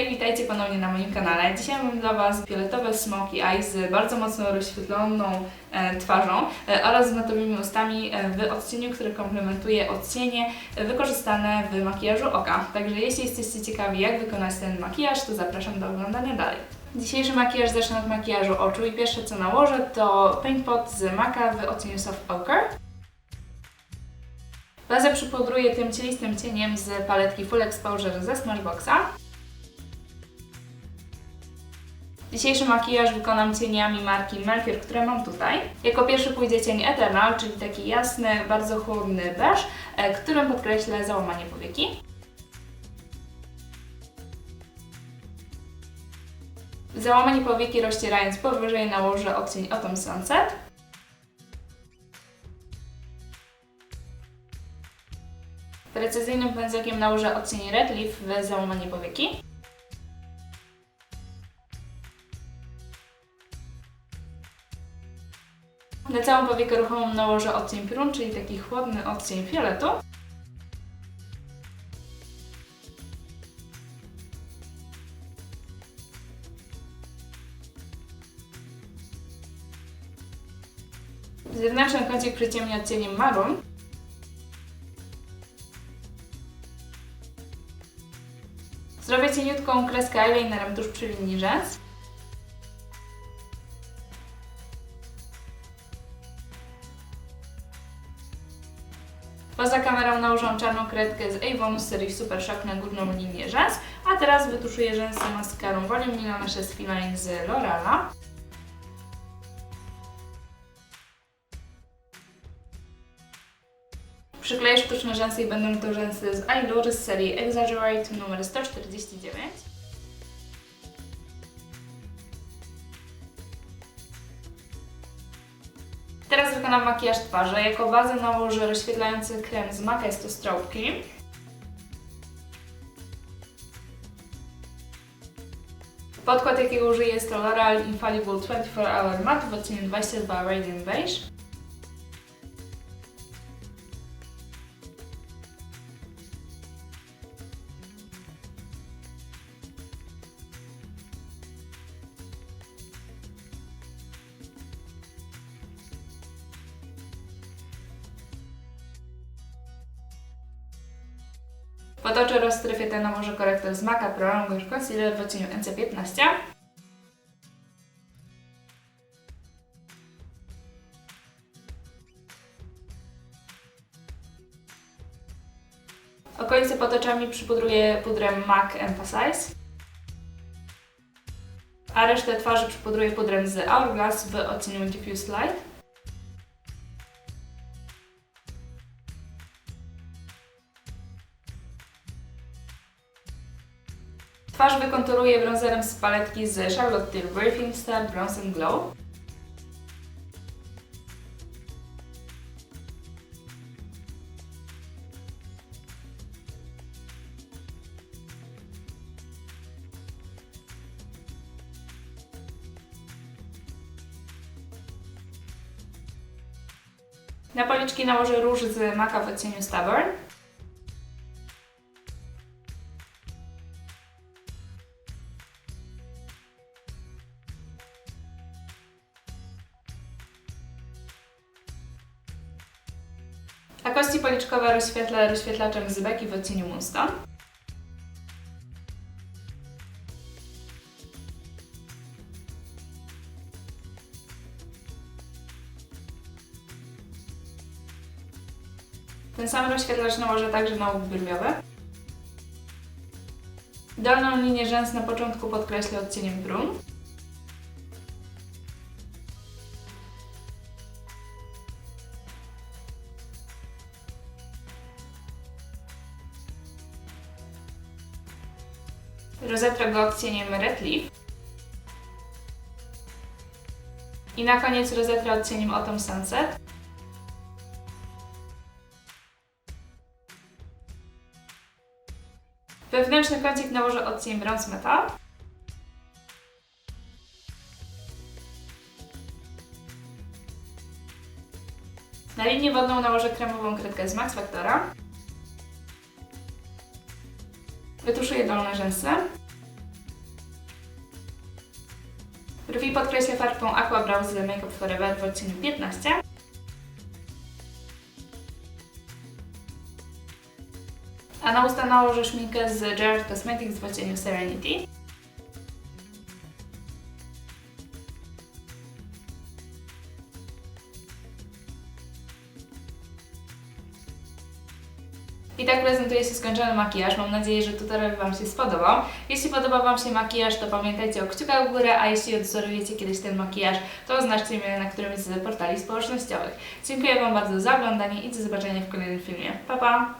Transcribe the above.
Hej, witajcie ponownie na moim kanale. Dzisiaj mam dla Was fioletowe smoky eye z bardzo mocno rozświetloną e, twarzą e, oraz z matowymi ustami e, w odcieniu, który komplementuje odcienie wykorzystane w makijażu oka. Także jeśli jesteście ciekawi jak wykonać ten makijaż, to zapraszam do oglądania dalej. Dzisiejszy makijaż zacznę od makijażu oczu i pierwsze co nałożę to Paint Pot z Maca w odcieniu Soft Ochre. Bazę przypudruję tym cielistym cieniem z paletki Full Exposure ze Smashboxa. Dzisiejszy makijaż wykonam cieniami marki Mercure, które mam tutaj. Jako pierwszy pójdzie cień Eternal, czyli taki jasny, bardzo chłodny beż, e, którym podkreślę załamanie powieki. Załamanie powieki rozcierając powyżej nałożę odcień Autumn Sunset. Precyzyjnym pędzelkiem nałożę odcień Red Leaf w załamanie powieki. Na całą powiekę ruchomą nałożę odcień prun, czyli taki chłodny odcień fioletu. Zewnętrzny kącik przyciemnię odcieniem maroon. Zrobię cieniutką kreskę eyelinerem tuż przy linii rzęs. Poza kamerą nałożę czarną kredkę z Avon z serii Super Shock na górną linię rzęs, a teraz wytuszuję rzęsy maskarą Volume Milana 6 Feline z L'Oreala. Przykleję sztuczne rzęsy i będą to rzęsy z Eyelure z serii Exaggerate numer 149. Teraz wykonam makijaż twarzy. Jako bazę nałożę rozświetlający krem z MAC, jest to Cream. Podkład jakiego użyję jest to L'Oreal Infallible 24 Hour Matte w odcieniu 22 Radiant Beige. Pod oczy rozstryfię ten nałożę korektor z MAC Pro Longwear Concealer w odcieniu NC15. Okolice pod oczami przypudruję pudrem MAC Emphasize. A resztę twarzy przypudruję pudrem z Hourglass w odcieniu Diffuse Light. Twarz wykonturuję bronzerem z paletki z Charlotte Tilbury Film Star Bronze Glow. Na policzki nałożę róż z Maca w odcieniu Stubborn. A kości policzkowe rozświetlę rozświetlaczem z beki w odcieniu Moonstone. Ten sam rozświetlacz nałożę także na łuk brwiowy. Dolną linię rzęs na początku podkreślę odcieniem brun. Rozetrę go odcieniem Red Leaf. I na koniec rozetrę odcieniem Autumn Sunset. Wewnętrzny kącik nałożę odcień Bronze Metal. Na linię wodną nałożę kremową kredkę z Max Factora. Wytuszuję dolne rzęsy. Brwi podkreślę farbą Aqua Brow z Make Up Forever w odcieniu 15. A na usta nałożę szminkę z Gerard Cosmetics w odcieniu Serenity. I tak prezentuje się skończony makijaż. Mam nadzieję, że tutorial Wam się spodobał. Jeśli podobał Wam się makijaż, to pamiętajcie o kciukach w górę, a jeśli odwzorujecie kiedyś ten makijaż, to oznaczcie mnie na którymś z portali społecznościowych. Dziękuję Wam bardzo za oglądanie i do zobaczenia w kolejnym filmie. Pa, pa!